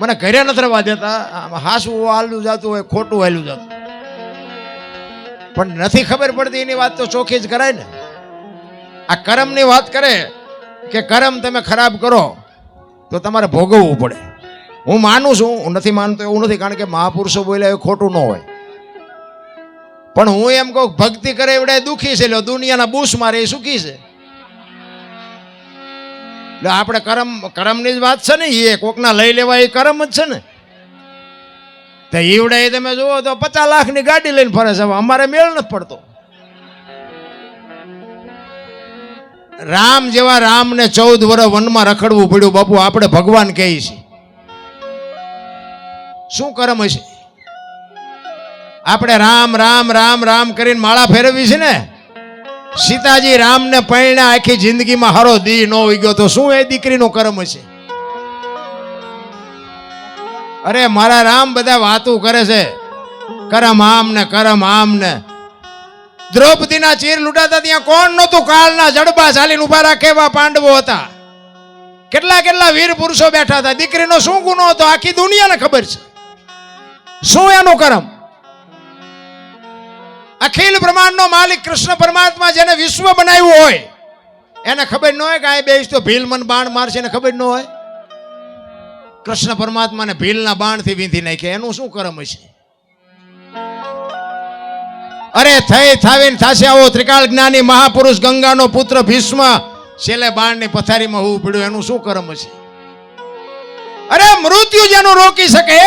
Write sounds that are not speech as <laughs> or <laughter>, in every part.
મને ઘરે નથી રહેવા દેતા હાસવું હાલું જતું હોય, ખોટું હાલું જતું. પણ નથી ખબર પડતી એની વાત તો ચોખ્ખી જ કરાય ને. આ કરમની વાત કરે કે કરમ તમે ખરાબ કરો, તો તમારે ભોગવવું પડે. હું માનું છું, હું નથી માનતો એવું નથી, કારણ કે મહાપુરુષો બોલ્યા એ ખોટું ન હોય. પણ હું એમ કહું, ભક્તિ કરે એવડે દુઃખી છે લ્યો દુનિયાના બૂસ મારે એ સુખી છે. એટલે આપણે કરમ, કરમની જ વાત છે ને એ કોકના લઈ લેવા એ કરમ જ છે ને. તો ઈવડે તમે જુઓ તો પચાસ લાખની ગાડી લઈને ફરે છે અમારે મેળ નથી પડતો. રામ જેવા રામને ચૌદ વર્ષ વનમાં રખડવું પડ્યું, બાપુ, આપણે ભગવાન કહીએ છીએ. શું કરમ હશે? આપણે રામ રામ રામ રામ કરીને માળા ફેરવી છે ને? સીતાજી રામને પરણ્યા, આખી જિંદગીમાં હારો દી ન ઉગ્યો ગયો તો શું એ દીકરીનો કરમ હશે અરે મારા રામ બધા વાતું કરે છે, કરમ આમ ને કરમ આમ ને દ્રૌપદીના ચીર લૂંટાતા ત્યાં કોણ નહોતું? કાળના જડબા ચાલીને ઊભા રાખે એવા પાંડવો હતા. કેટલા કેટલા વીર પુરુષો બેઠા હતા? દીકરીનો શું ગુનો હતો? આખી દુનિયાને ખબર છે. શું એનું કરમ? અખિલ બ્રહ્માંડનો માલિક કૃષ્ણ પરમાત્મા જેને વિશ્વ બનાવ્યું હોય, એને ખબર ન હોય કે આ બેસ તો ભીલ મન બાણ મારશે એને ખબર ન હોય? કૃષ્ણ પરમાત્માને ભીલના બાણથી વીંધી નાખે, એનું શું કરમ હશે? અરે થઈ, થાવીને થાશે આવો ત્રિકાળ જ્ઞાની મહાપુરુષ ગંગાનો પુત્ર ભીષ્મ. છેલ્લે બાણની પથારીમાં હોવું પડ્યું, એનું શું કરમ હશે? અરે મૃત્યુ જેનું રોકી શકે,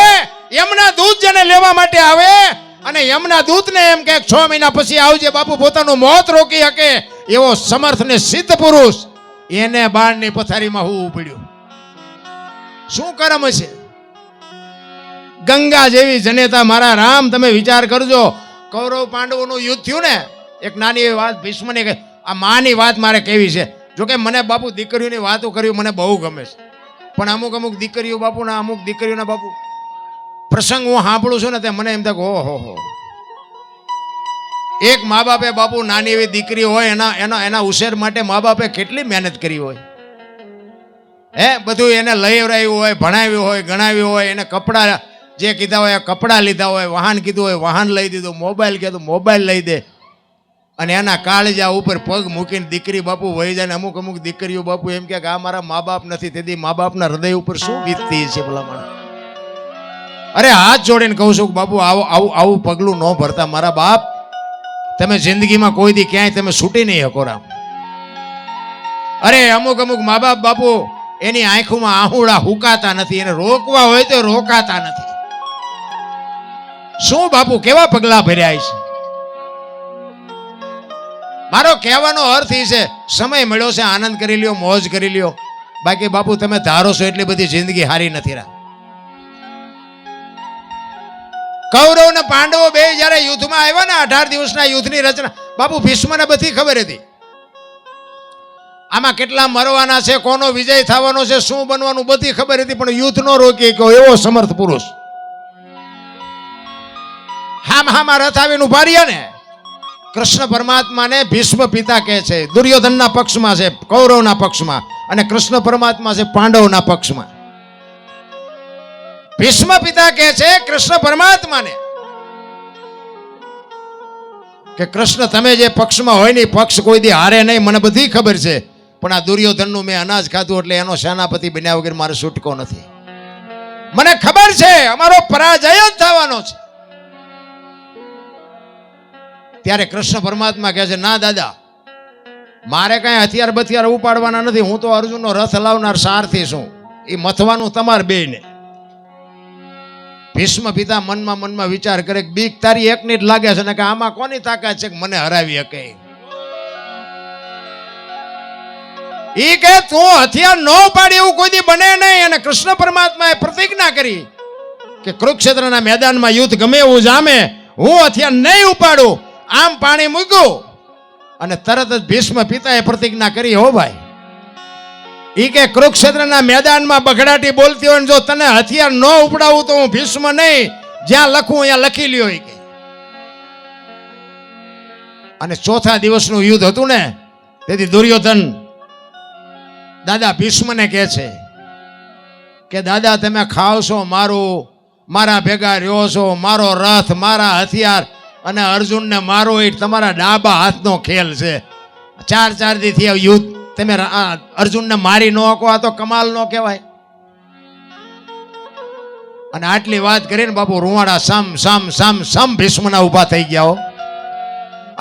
એમના દૂધ જેને લેવા માટે આવે અને યમના દૂતને એમ કે, છ મહિના પછી આવજે બાપુ, પોતાનું મોત રોકી શકે. એવો સમર્થ ને સિદ્ધ પુરુષ એને બાણની પથારીમાં હોવું પડ્યું. શું કરમ હશે ગંગા જેવી જનેતા મારા રામ, તમે વિચાર કરજો. કૌરવ પાંડવોનું યુદ્ધ થયું ને, એક નાની એવી વાત ભીષ્મની કહે, આ માની વાત મારે કેવી છે? જોકે મને બાપુ દીકરીઓની વાતો કરવી મને બહુ ગમે છે. પણ અમુક અમુક દીકરીઓ બાપુના, અમુક દીકરીઓના બાપુ પ્રસંગ હું સાંભળું છું ને તે મને એમ થાય ઓહો હો એક મા બાપે બાપુ નાની એવી દીકરી હોય, એના એના એના ઉછેર માટે મા બાપે કેટલી મહેનત કરી હોય. હે, બધું એને રહ્યું હોય, ભણાવ્યું હોય, ગણાવ્યું હોય, એને કપડાં જે કીધા હોય, કપડાં લીધા હોય, વાહન કીધું હોય, વાહન લઈ દીધું, મોબાઈલ કીધું, મોબાઈલ લઈ દે. અને એના કાળજા ઉપર પગ મૂકીને દીકરી બાપુ વહી જાય ને અમુક અમુક દીકરીઓ બાપુ એમ કે આ મારા મા બાપ નથી, તેથી મા બાપના હૃદય ઉપર શું વીતતી છે ભલા માણસ? અરે હાથ જોડીને કહું છું બાપુ, આવું આવું આવું પગલું ન ભરતા મારા બાપ. તમે જિંદગીમાં કોઈ દી ક્યાંય તમે છૂટી નહીં શકો રામ. અરે અમુક અમુક મા બાપ બાપુ, એની આંખોમાં આહુડા હુકાતા નથી, એને રોકવા હોય તો રોકાતા નથી. શું બાપુ, કેવા પગલા ભર્યા છે મારો કહેવાનો અર્થ એ છે, સમય મળ્યો છે, આનંદ કરી લ્યો, મોજ કરી લ્યો. બાકી બાપુ, તમે ધારો છો એટલી બધી જિંદગી હારી નથી રા કૌરવ ને પાંડવો બે જ્યારે યુદ્ધમાં આવ્યા ને અઢાર દિવસના યુદ્ધની રચના, બાપુ, ભીષ્મને બધી ખબર હતી. આમાં કેટલા મરવાના છે, કોનો વિજય થવાનો છે, શું બનવાનું બધી ખબર હતી, પણ યુદ્ધ નો રોકી ગયો એવો સમર્થ પુરુષ. હામ હામાં રથ આવીને ઊભા રહ્યા ને, કૃષ્ણ પરમાત્માને ભીષ્મ પિતા કહે છે, દુર્યોધનના પક્ષમાં છે, કૌરવના પક્ષમાં અને કૃષ્ણ પરમાત્મા છે, પાંડવના પક્ષમાં. ભીષ્મ પિતા કહે છે, કૃષ્ણ પરમાત્માને. કે કૃષ્ણ, તમે જે પક્ષમાં હોય ને એ પક્ષ કોઈ દી હારે નહીં, મને બધી ખબર છે. પણ આ દુર્યોધનનું મેં અનાજ ખાધું એટલે એનો સેનાપતિ બન્યા વગર મારે છૂટકો નથી. મને ખબર છે, અમારો પરાજય જ થવાનો છે. ત્યારે કૃષ્ણ પરમાત્મા કહે છે, ના દાદા, મારે કાંઈ હથિયાર બથિયાર ઉપાડવાના નથી. હું તો અર્જુનનો રથ લાવનાર સારથી છું. એ મથવાનું તમારે બેયને. ભીષ્મ પિતા મનમાં મનમાં વિચાર કરે કે બીક તારી એકની જ લાગે છે ને કે આમાં કોની તાકાત છે કે મને હરાવી શકે? ઈ કે તું હથિયાર ન પાડી એવું કોઈ દી બને નહીં. અને કૃષ્ણ પરમાત્માએ પ્રતિજ્ઞા કરી કે કુરુક્ષેત્રના મેદાનમાં યુદ્ધ ગમે એવું જામે, હું હથિયાર નહીં ઉપાડું, આમ પાણી મૂક્યું. અને તરત જ ભીષ્મ પિતાએ પ્રતિજ્ઞા કરી, હો ભાઈ ઈ કે કુરુક્ષેત્રના મેદાનમાં બગડાટી બોલતી હોય જો તને હથિયાર ન ઉપડાવું તો હું ભીષ્મ નહીં. જ્યાં લખું ત્યાં લખી લ્યો કે. અને ચોથા દિવસનું યુદ્ધ હતું ને, તેથી દુર્યોધન દાદા ભીષ્મને કહે છે કે, દાદા, તમે ખાવ છો મારું, મારા ભેગા રહ્યો છો, મારો રથ, મારા હથિયાર અને અર્જુનને મારો એ તમારા ડાબા હાથનો ખેલ છે. ચાર ચાર દીથી યુદ્ધ. તમે અર્જુનને મારી ન કહો આ તો કમાલ ન કહેવાય. અને આટલી વાત કરીને બાપુ રૂવાડા સમ સમ સમ સમ ભીષ્મના ઊભા થઈ ગયા હો.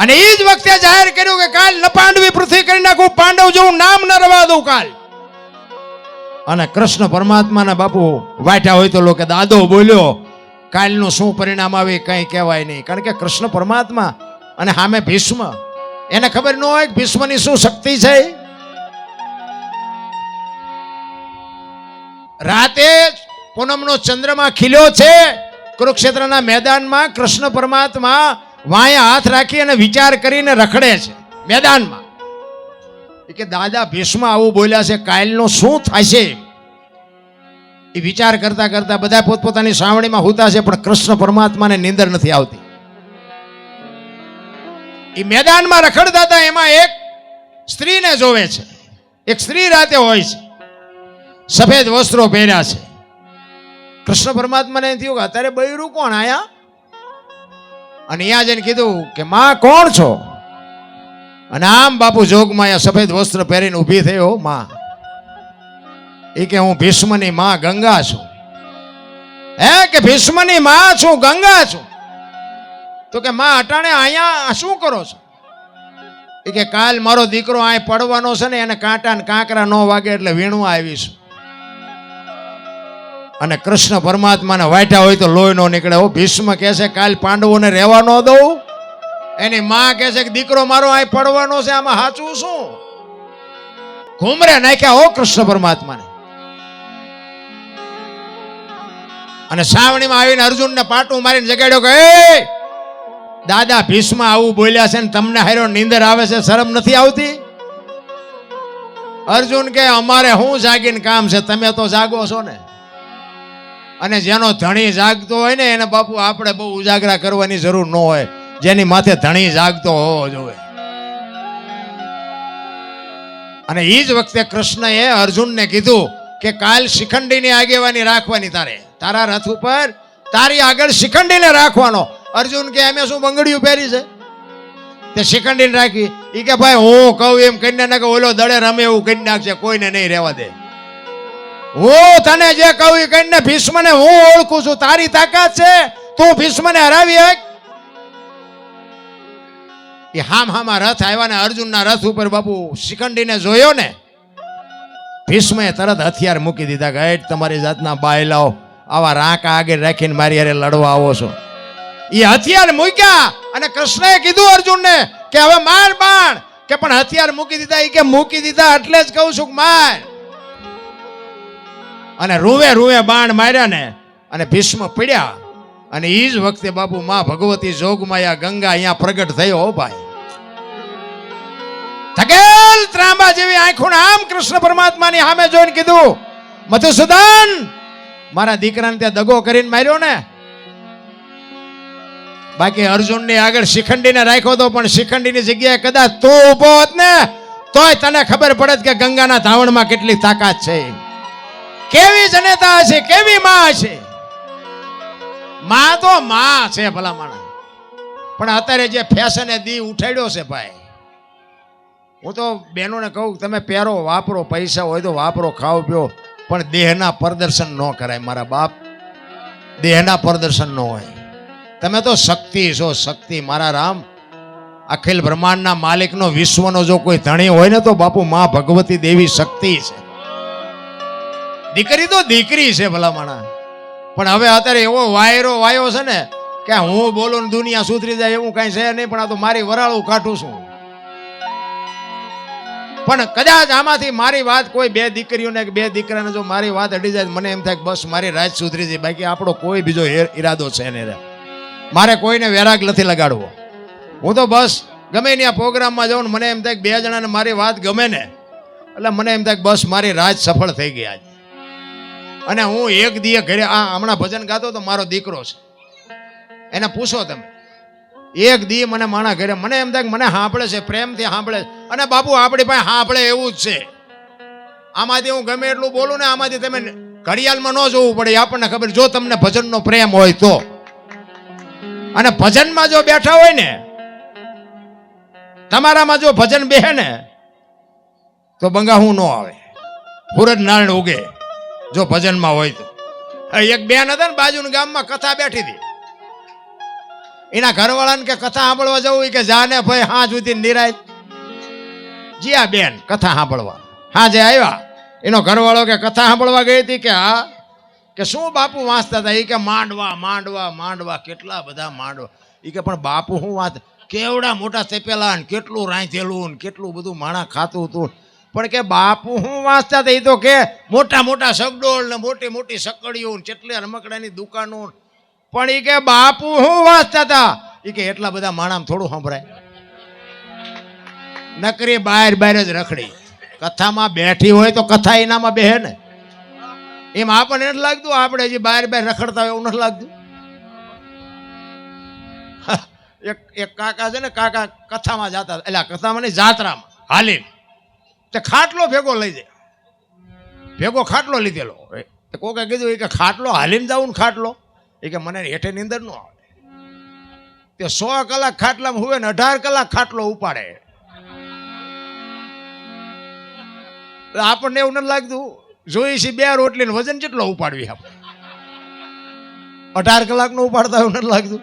અને એ જ વખતે જાહેર કર્યું કે કાલ ન પાંડવી પૃથ્વી કરી નાખું, પાંડવ જેવું નામ ન રવા દઉં કાલ. અને કૃષ્ણ પરમાત્માના બાપુ વાટ્યા હોય તો લોકો દાદો બોલ્યો, કાલનું શું પરિણામ આવે કંઈ કહેવાય નહીં. કારણ કે કૃષ્ણ પરમાત્મા અને સામે ભીષ્મ, એને ખબર ન હોય ભીષ્મની શું શક્તિ છે? રાતે પૂનમનો ચંદ્રમા ખીલ્યો છે. કુરુક્ષેત્રના મેદાનમાં કૃષ્ણ પરમાત્મા વાયા હાથ રાખી અને વિચાર કરીને રખડે છે. મેદાનમાં. કે, દાદા, ભીષ્મ આવું બોલ્યા છે, કાયલનો શું થશે? એ વિચાર કરતા કરતા બધા પોતપોતાની સાવણીમાં હોતા છે, પણ કૃષ્ણ પરમાત્માને નીંદર નથી આવતી. એ મેદાનમાં રખડતા હતા, એમાં એક સ્ત્રીને જોવે છે. એક સ્ત્રી રાતે હોય છે. સફેદ વસ્ત્રો પહેર્યા છે. કૃષ્ણ પરમાત્માને થયું કે અત્યારે બૈરું કોણ આયા? અને અહીંયા જઈને કીધું કે માં કોણ છો? અને આમ બાપુ જોગમાં અહીંયા સફેદ વસ્ત્ર પહેરીને ઊભી થયો માં. એ કે હું ભીષ્મની માં ગંગા છું. હે કે ભીષ્મની માં છું, ગંગા છું? તો કે માં અટાણે અહીંયા શું કરો છો? એ કે કાલ મારો દીકરો અહીં પડવાનો છે ને, એને કાંટા ને કાંકરા ન વાગે એટલે વીણવા આવીશું. અને કૃષ્ણ પરમાત્માને વાટ્યા હોય તો લોહી નો નીકળે. હો ભીષ્મ કહે છે, કાલ પાંડવોને રહેવા ન દઉં? એની માં કહે છે કે, દીકરો મારો અહીં પડવાનો છે, આમાં સાચું શું? ઘુમરે નાખ્યા હો કૃષ્ણ પરમાત્માને. અને સાવણીમાં આવીને અર્જુનને પાટું મારીને જગાડ્યો કે દાદા ભીષ્મ આવું બોલ્યા છે ને તમને હારો નીંદર આવે છે, શરમ નથી આવતી? અર્જુન કે અમારે શું જાગીને કામ છે, તમે તો જાગો છો ને. અને જેનો ધણી જાગતો હોય ને, એને બાપુ આપણે બહુ ઉજાગરા કરવાની જરૂર ન હોય. જેની માથે ધણી જાગતો હોવો જોઈએ. અને એ જ વખતે કૃષ્ણએ અર્જુનને કીધું કે કાલ શિખંડીની આગેવાની રાખવાની તારે. તારા રથ ઉપર તારી આગળ શિખંડીને રાખવાનો. અર્જુન કે, અમે શું બંગડીયું પહેરી છે? તે શિખંડીને રાખી. એ કે, ભાઈ, હું કહું એમ કરીને કે ઓલો દડે રમે એવું કરી નાખશે કોઈને નહીં રહેવા દે. હું તને જે કહું એ કરીને ભીષ્મને હું ઓળખું છું. તારી તાકાત છે. તું ભીષ્મને હરાવી હક. એ હામ હામાં રથ આવ્યા ને અર્જુનના રથ ઉપર બાપુ શિખંડીને જોયો ને ભીષ્મએ તરત હથિયાર મૂકી દીધા કે એટ તમારી જાતના બાયલાઓ આવા રાંકા આગળ રાખીને મારી હારે લડવા આવો છો. એ હથિયાર મૂક્યા અને કૃષ્ણએ કીધું અર્જુનને કે, હવે માર બાણ. કે પણ હથિયાર મૂકી દીધા. એ કે, મૂકી દીધા એટલે જ કહું છું માર. અને રૂવે રૂવે બાણ માર્યા ને, અને ભીષ્મ પડ્યા. અને એ જ વખતે બાપુ માં ભગવતી જોગમાયા ગંગા અહીંયા પ્રગટ થયો, હો ભાઈ. થકેલ ત્રાંબા જેવી આંખો આમ કૃષ્ણ પરમાત્માની સામે જોઈને કીધું, મધુસૂદન, મારા દીકરાને ત્યાં દગો કરીને માર્યો ને. બાકી અર્જુનની આગળ શિખંડીને રાખ્યો તો પણ શિખંડીની જગ્યાએ કદાચ તું ઊભો હોત ને, તોય તને ખબર પડે કે ગંગાના ધાવણમાં કેટલી તાકાત છે. કેવી જનેતા હશે, કેવી માં હશે? માં તો માં છે ભલા પણ અત્યારે જે ફેશને દી ઉઠાડ્યો છે ભાઈ, હું તો બહેનોને કહું, તમે પહેરો, વાપરો, પૈસા હોય તો વાપરો, ખાઓ, પીઓ, પણ દેહના પ્રદર્શન ન કરાય મારા બાપ. દેહના પ્રદર્શન ન હોય. તમે તો શક્તિ છો, શક્તિ મારા રામ. અખિલ બ્રહ્માંડના માલિકનો વિશ્વનો જો કોઈ ધણી હોય ને તો બાપુ, મા ભગવતી દેવી શક્તિ છે. દીકરી તો દીકરી છે ભલા માણા પણ હવે અત્યારે એવો વાયરો વાયો છે ને કે હું બોલું ને દુનિયા સુધરી જાય એવું કાંઈ છે નહીં, પણ આ તો મારી વરાળું કાઢું છું. પણ કદાચ આમાંથી મારી વાત કોઈ બે દીકરીઓને કે બે દીકરાને જો મારી વાત અડી જાય મને એમ થાય બસ મારી રાત સુધરી જાય. બાકી આપણો કોઈ બીજો ઈરાદો છે ને રે. મારે કોઈને વેરાગ નથી લગાડવો. હું તો બસ ગમે ત્યાં પ્રોગ્રામમાં જાઉં મને એમ થાય બે જણાને મારી વાત ગમે ને, એટલે મને એમ થાય બસ મારી રાત સફળ થઈ ગઈ આજે અને હું એક દીએ ઘરે આ હમણાં ભજન ગાતો તો મારો દીકરો છે. એને પૂછો તમે, એક દી મને માણા ઘરે, મને એમ થાય મને સાંભળે છે, પ્રેમથી સાંભળે છે. અને બાપુ આપણી પાસે સાંભળે એવું જ છે. આમાંથી હું ગમે એટલું બોલું ને આમાંથી તમે ઘડિયાળમાં ન જોવું પડે આપણને ખબર, જો તમને ભજનનો પ્રેમ હોય તો. અને ભજનમાં જો બેઠા હોય ને, તમારામાં જો ભજન બેહે ને, તો બંગાહું ન આવે. સૂરજ નારાયણ ઉગે. જો ભજનમાં હોય તો. એક બેન હતા ને બાજુના ગામમાં કથા બેઠી હતી. એના ઘરવાળાને કે કથા સાંભળવા જવું કે જાને ભાઈ હા સુધી નિરાય. જીયા બેન, કથા સાંભળવા. હા જે આવ્યા. એનો ઘરવાળો કે કથા સાંભળવા ગઈ હતી કે હા, કે શું બાપુ વાંચતા હતા? એ કે માંડવા માંડવા માંડવા, કેટલા બધા માંડવા. એ કે પણ બાપુ શું વાત કેવડા મોટા ચેપેલા ને કેટલું રાંધેલું ને કેટલું બધું માણા ખાતું હતું. પણ કે બાપુ, હું વાંચતા હતા એ તો કે મોટા મોટા સગડોળ ને મોટી મોટી સકડીઓ ને કેટલી રમકડાની દુકાનો પણ એ કે બાપુ, હું વાંચતા હતા. એ કે એટલા બધા માણામાં થોડું સંભળાય. નકરી બહાર બહાર જ રખડી. કથામાં બેઠી હોય તો કથા એનામાં બેહે ને. એમ આપણને નથી લાગતું, આપણે હજી બહાર બહાર રખડતા હોય એવું નથી લાગતું. <laughs> એક એક કાકા છે ને, કાકા કથામાં જાતા એટલે કથામાં નહીં, જાત્રામાં. હાલી તે ખાટલો ભેગો લઈ જાય ભેગો ખાટલો લીધેલો. એ કોકે કીધું એ કે ખાટલો હાલીને જાઉં ને ખાટલો. એ કે મને હેઠે નીંદર ન આવે. તે સો કલાક ખાટલામાં હોય ને અઢાર કલાક ખાટલો ઉપાડે. તો આપણને એવું નથી લાગતું. જોઈ છે બે રોટલી વજન કેટલો ઉપાડવી આપણે? અઢાર કલાકનો ઉપાડતા એવું નથી લાગતું.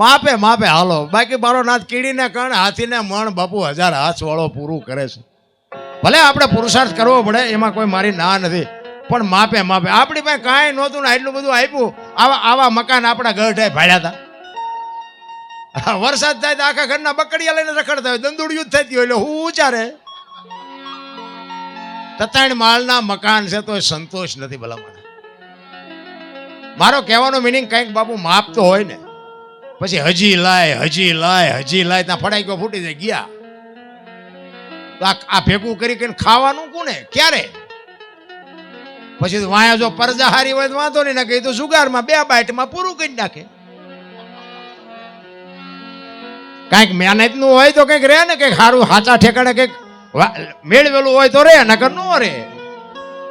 માપે માપે, હાલો. બાકી મારો નાથ કીડીને કણ, હાથીને મણ, બાપુ હજાર હાથ વાળો પૂરું કરે છે. ભલે આપણે પુરુષાર્થ કરવો પડે, એમાં કોઈ મારી ના નથી. પણ માપે માપે. આપણી પાસે કાંઈ નહોતું ને એટલું બધું આપ્યું. આવા આવા મકાન આપણા ગઢે ભાડ્યા હતા. વરસાદ થાય તો આખા ઘરના બકડિયા લઈને રખડતા હોય. દંદુડિયું જ થતી હોય, એટલે હું ઉચારે તતાણ માળના મકાન છે તો સંતોષ નથી ભલા મને મારો કહેવાનો મિનિંગ કંઈક બાપુ માપતો હોય ને. પછી હજી લાય હજી લાય હજી લાય. ત્યાં ફડાઈ ફૂટી જાય, ગયા. આ ભેગું કરી કરીને ખાવાનું કોને? ક્યારે? પછી વાયા જો પરજા હારી હોય તો વાંધો નહીં નાખે એ તો સુગારમાં બે બાઈટમાં પૂરું કરી નાખે. કાંઈક મહેનતનું હોય તો કંઈક રહે ને, કંઈક સારું સાચા ઠેકાણે કંઈક મેળવેલું હોય તો રે, નકર ન રે.